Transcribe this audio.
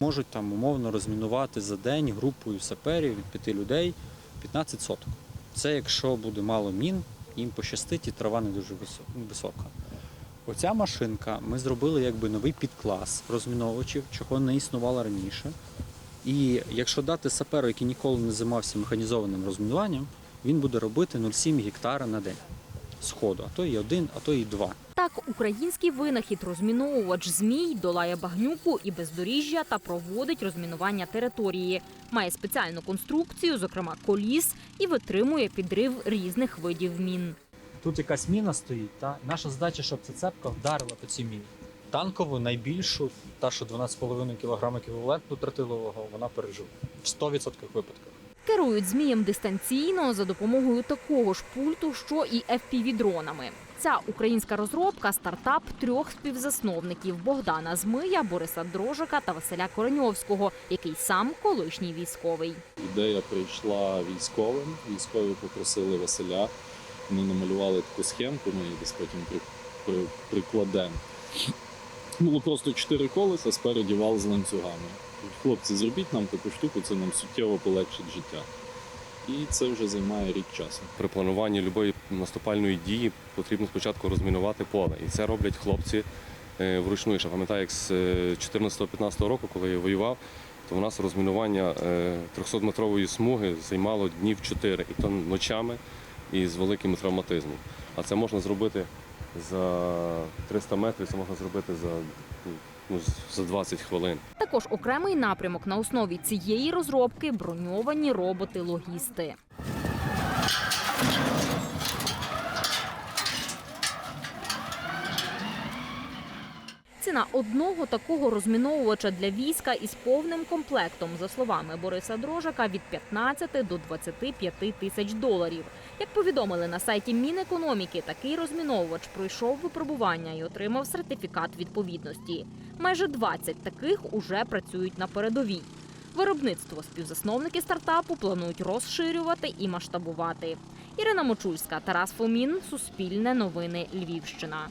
Можуть там умовно розмінувати за день групою саперів від п'яти людей 15 соток. Це якщо буде мало мін, їм пощастить і трава не дуже висока. Оця машинка ми зробили якби новий підклас розміновувачів, чого не існувало раніше. І якщо дати саперу, який ніколи не займався механізованим розмінуванням, він буде робити 0,7 гектара на день сходу, а то і один, а то і два. Так, український винахід розміновувач змій долає багнюку і бездоріжжя та проводить розмінування території. Має спеціальну конструкцію, зокрема коліс, і витримує підрив різних видів мін. Тут якась міна стоїть, та наша задача, щоб ця цепка вдарила по цій міні. Танкову найбільшу, та що 12,5 кг еквівалентну тротилового, вона пережила в 100% випадках. Керують змієм дистанційно за допомогою такого ж пульту, що і FPV-дронами. Ця українська розробка стартап трьох співзасновників Богдана Змия, Бориса Дрожика та Василя Кореньовського, який сам колишній військовий. Ідея прийшла військовим. Військові попросили Василя. Вони намалювали таку схемку, ми її десь потім при, при, прикладемо. Було просто чотири колеса, спереді вал з ланцюгами. Хлопці, зробіть нам таку штуку, це нам суттєво полегшить життя. І це вже займає рік часу. При плануванні будь-якої наступальної дії потрібно спочатку розмінувати поле. І це роблять хлопці е, вручну. Я пам'ятаю, як з е, 14-15 року, коли я воював, то у нас розмінування е, 300-метрової смуги займало днів 4, і то ночами і з великим травматизмом. А це можна зробити за 300 метрів, це можна зробити за, ну, за 20 хвилин. Також окремий напрямок на основі цієї розробки броньовані роботи-логісти. Ціна одного такого розміновувача для війська із повним комплектом, за словами Бориса Дрожака, від 15 до 25 тисяч доларів. Як повідомили на сайті Мінекономіки, такий розміновувач пройшов випробування і отримав сертифікат відповідності. Майже 20 таких уже працюють на передовій. Виробництво співзасновники стартапу планують розширювати і масштабувати. Ірина Мочульська, Тарас Фомін, Суспільне новини Львівщина.